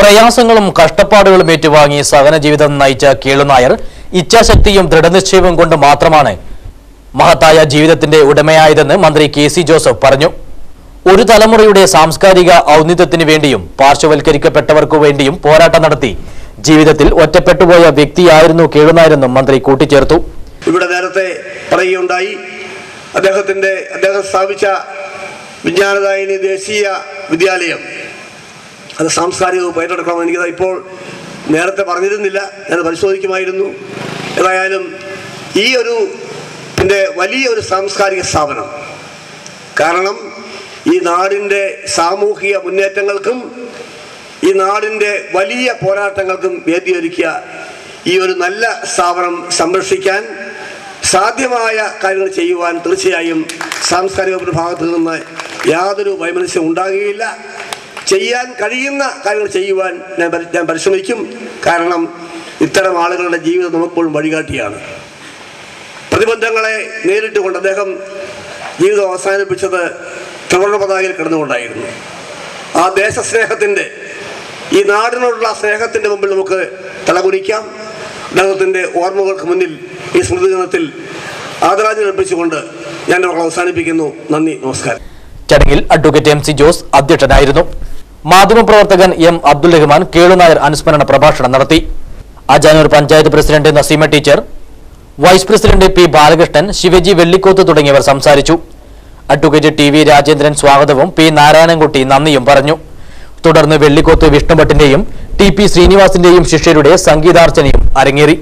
പ്രയാസങ്ങളും കഷ്ടപ്പാടുകളും ഏറ്റുവാങ്ങി സഹന ജീവിതം നയിച്ച കേളുനായർ ഇച്ഛാശക്തിയും ദൃഢനിശ്ചയവും കൊണ്ട് മാത്രമാണ് മഹത്തായ ജീവിതത്തിന്റെ ഉടമയായതെന്ന് മന്ത്രി കെ സി ജോസഫ് പറഞ്ഞു. ഒരു തലമുറയുടെ സാംസ്കാരിക ഔന്നിത്യത്തിന് വേണ്ടിയും പാർശ്വവൽക്കരിക്കപ്പെട്ടവർക്കു വേണ്ടിയും പോരാട്ടം നടത്തി ജീവിതത്തിൽ ഒറ്റപ്പെട്ടുപോയ വ്യക്തിയായിരുന്നു കേളുനായരെന്നും മന്ത്രി കൂട്ടിച്ചേർത്തു. ഇവിടെ നേരത്തെ പറയുകയുണ്ടായി അദ്ദേഹത്തിന്റെ അദ്ദേഹം സ്ഥാപിച്ച വിജ്ഞാനദായിനി ദേശീയ വിദ്യാലയം അത് സാംസ്കാരിക പേരെടുക്കണം എനിക്കത് ഇപ്പോൾ നേരത്തെ പറഞ്ഞിരുന്നില്ല. ഞാൻ പരിശോധിക്കുമായിരുന്നു. ഏതായാലും ഈ ഒരു എന്റെ വലിയ ഒരു സാംസ്കാരിക സ്ഥാപനം കാരണം ഈ നാടിന്റെ സാമൂഹിക മുന്നേറ്റങ്ങൾക്കും ഈ നാടിന്റെ വലിയ പോരാട്ടങ്ങൾക്കും വേദിയൊരുക്കിയ ഈ ഒരു നല്ല സ്ഥാപനം സംരക്ഷിക്കാൻ സാധ്യമായ കാര്യങ്ങൾ ചെയ്യുവാൻ തീർച്ചയായും സാംസ്കാരിക വിഭാഗത്തിൽ ഭാഗത്തു നിന്ന് യാതൊരു വൈമനസ്യം ഉണ്ടാകുകയില്ല. ചെയ്യാൻ കഴിയുന്ന കാര്യങ്ങൾ ചെയ്യുവാൻ ഞാൻ ഞാൻ പരിശ്രമിക്കും. കാരണം ഇത്തരം ആളുകളുടെ ജീവിതം നമുക്കിപ്പോഴും വഴികാട്ടിയാണ്. പ്രതിബന്ധങ്ങളെ നേരിട്ടുകൊണ്ട് അദ്ദേഹം ജീവിതം അവസാനിപ്പിച്ചത് ത്രിവർണ പതാകയിൽ കിടന്നുകൊണ്ടായിരുന്നു. ആ ദേശസ്നേഹത്തിന്റെ ഈ നാടിനോടുള്ള സ്നേഹത്തിന്റെ മുമ്പിൽ നമുക്ക് തലകുനിക്കാം. അദ്ദേഹത്തിന്റെ ഓർമ്മകൾക്ക് മുന്നിൽ ഈ സ്മൃതിദിനത്തിൽ ആദരാഞ്ജലി അർപ്പിച്ചുകൊണ്ട് ഞാൻ എന്റെ അവസാനിപ്പിക്കുന്നു. നന്ദി നമസ്കാരം. ചടങ്ങിൽ അഡ്വക്കേറ്റ് എം സി ജോസ് അധ്യക്ഷനായിരുന്നു. മാധ്യമപ്രവർത്തകൻ എം അബ്ദുൽ റഹ്മാൻ കേളുനായർ അനുസ്മരണ പ്രഭാഷണം നടത്തി. Ajanur panchayat president Naseema teacher vice president P Balakrishnan Shivaji Vellikoth തുടങ്ങിയവർ സംസാരിച്ചു. അഡ്വക്കേറ്റ് ടി രാജേന്ദ്രൻ സ്വാഗതവും പി നാരായണൻകുട്ടി നന്ദിയും പറഞ്ഞു. തുടർന്ന് വെള്ളിക്കോത്ത് വിഷ്ണുഭട്ടിന്റെയും ടി പി ശ്രീനിവാസിന്റെയും ശിഷ്യരുടെ സംഗീതാർച്ചനയും അരങ്ങേറി.